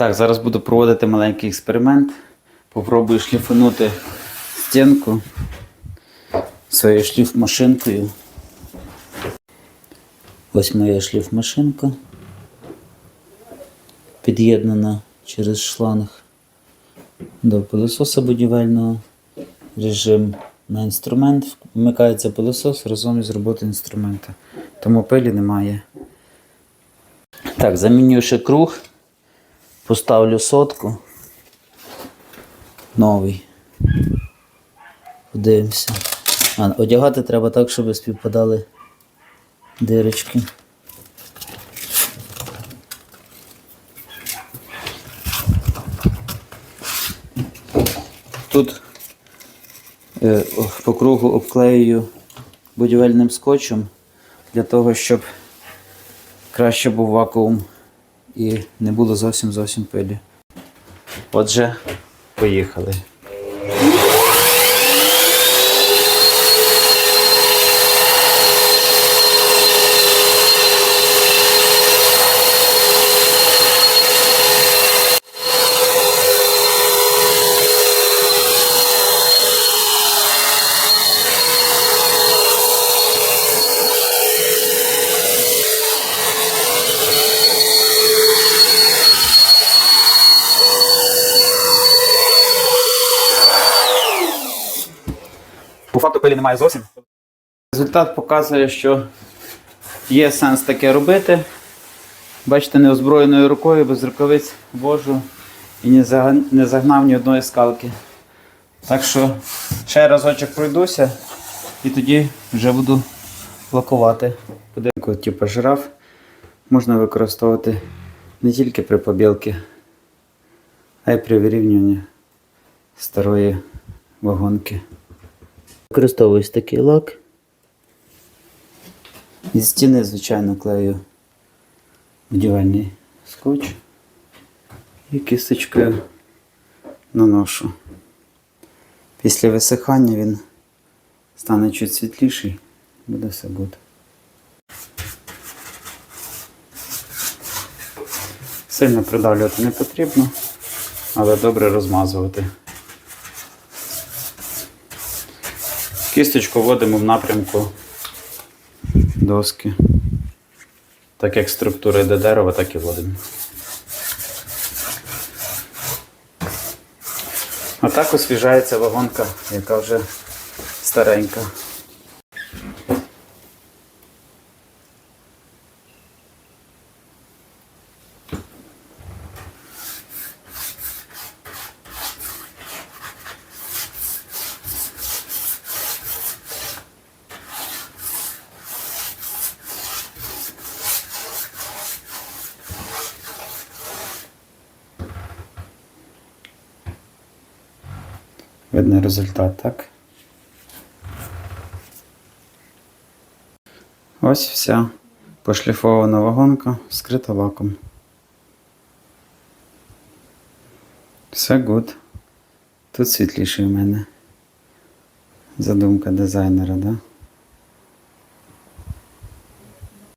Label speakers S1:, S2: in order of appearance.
S1: Так, зараз буду проводити маленький експеримент. Попробую шліфанути стінку своєю шліфмашинкою. Ось моя шліфмашинка. Під'єднана через шланг до пилососа будівельного. Режим на інструмент. Вмикається пилосос разом із роботою інструмента. Тому пилі немає. Так, замінюю ще круг. Поставлю сотку. Новий. Подивимося. А, одягати треба так, щоб співпадали дирочки. Тут е, по кругу обклеюю будівельним скотчем для того, щоб краще був вакуум і не було зовсім зовсім пилі. Отже, поїхали.
S2: Факту пилі немає зовсім.
S1: Результат показує, що є сенс таке робити. Бачите, неозброєною рукою без рукавиць вожу і не загнав ні одної скалки. Так що ще разочок пройдуся і тоді вже буду лакувати. Подивку, типу жираф можна використовувати не тільки при побілці, а й при вирівнюванні старої вагонки. Використовуюсь такий лак. Зі стіни, звичайно, клею будівельний скотч і кисточкою наношу. Після висихання він стане чуть світліший, буде все гуд. Сильно придавлювати не потрібно, але добре розмазувати. Кісточку вводимо в напрямку доски. Так як структура йде дерева, так і вводимо. А так освіжається вагонка, яка вже старенька. Видно результат, так? Ось вся пошліфована вагонка, скрита лаком. Все гуд. Тут світліше в мене. Задумка дизайнера, да?